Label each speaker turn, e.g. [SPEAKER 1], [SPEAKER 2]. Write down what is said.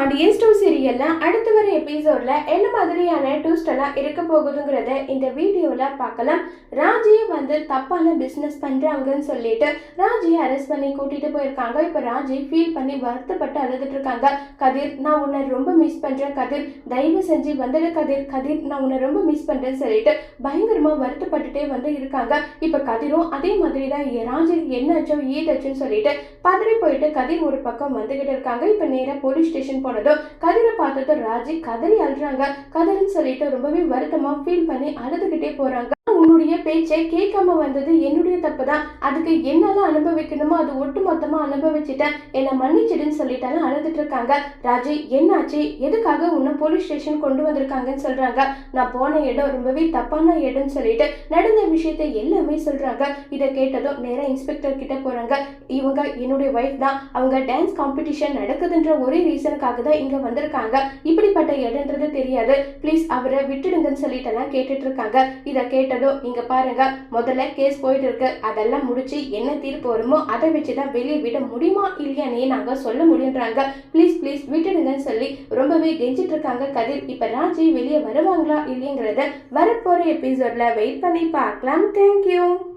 [SPEAKER 1] பாண்டியன் ஸ்டோ சீரியல்ல அடுத்து வர எபிசோட்ல என்ன மாதிரியான டூஸ்ட் எல்லாம் இருக்க போகுதுங்கிறத இந்த வீடியோல பார்க்கலாம். ராஜியை வந்து தப்பான பிசினஸ் பண்றாங்கன்னு சொல்லிட்டு ராஜியை அரெஸ்ட் பண்ணி கூட்டிட்டு போயிருக்காங்க. இப்ப ராஜி ஃபீல் பண்ணி வருத்தப்பட்டு அழுதுட்டு இருக்காங்க. கதிர் நான் உன்னை ரொம்ப மிஸ் பண்றேன் கதிர். தயவு செஞ்சு வந்துடு கதிர். கதிர் நான் உன்னை ரொம்ப மிஸ் பண்றேன்னு சொல்லிட்டு பயங்கரமா வருத்தப்பட்டுட்டே வந்து இருக்காங்க. இப்ப கதிரும் அதே மாதிரி தான் ராஜி என்னாச்சோ ஏதாச்சுன்னு சொல்லிட்டு பதறி போயிட்டு கதிர் ஒரு பக்கம் வந்துகிட்டு இருக்காங்க. இப்ப நேராக போலீஸ் ஸ்டேஷன் போனதும் கதிரை பார்த்துட்டு ராஜி கதறி அழுறாங்க. கதறின்னு சொல்லிட்டு ரொம்பவே வருத்தமா ஃபீல் பண்ணி அழுதுகிட்டே போறாங்க. உன்னுடைய பேச்சை கேட்காம வந்தது என்னுடைய தப்பு தான் அதுக்கு என்னெல்லாம் அனுபவிக்கணுமோ அது ஒட்டு மொத்தமா அனுபவிச்சுட்டேன். என்னை மன்னிச்சிடுன்னு சொல்லிட்டாலும் அழுதுட்டு இருக்காங்க ராஜி என்னாச்சு? எதுக்காக உன்னை போலீஸ் ஸ்டேஷன் கொண்டு வந்திருக்காங்கன்னு சொல்றாங்க. நான் போன இடம் ரொம்பவே தப்பான இடம்னு சொல்லிட்டு நடந்த விஷயத்தை எல்லாமே சொல்றாங்க. இதை கேட்டதும் நேரா இன்ஸ்பெக்டர் கிட்ட போறாங்க. இவங்க என்னுடைய ஒய்ஃப் தான். அவங்க டான்ஸ் காம்படிஷன் நடக்குதுன்ற ஒரே ரீசனுக்காக தான் இங்க வந்திருக்காங்க. இப்படிப்பட்ட இடம்ன்றது தெரியாது. ப்ளீஸ் அவரை விட்டுடுங்கன்னு சொல்லிட்டு எல்லாம் கேட்டுட்டு இருக்காங்க இதை கேட்டதும் இங்க பாருங்க முதல்ல கேஸ் போயிட்டு இருக்கு அதெல்லாம் முடிச்சு என்ன தீர்ப்பு வருமோ அதை வச்சு தான் வெளியே விட முடியுமா இல்லையானே நாங்க சொல்ல முடியுன்றாங்க. ப்ளீஸ் ப்ளீஸ் விட்டுடுங்கன்னு சொல்லி ரொம்பவே கெஞ்சிட்டு இருக்காங்க கதிர். இப்ப ராஜி வெளியே வருவாங்களா இல்லைங்கிறத வரப்போற எபிசோட்ல வெயிட் பண்ணி பார்க்கலாம். தேங்க்யூ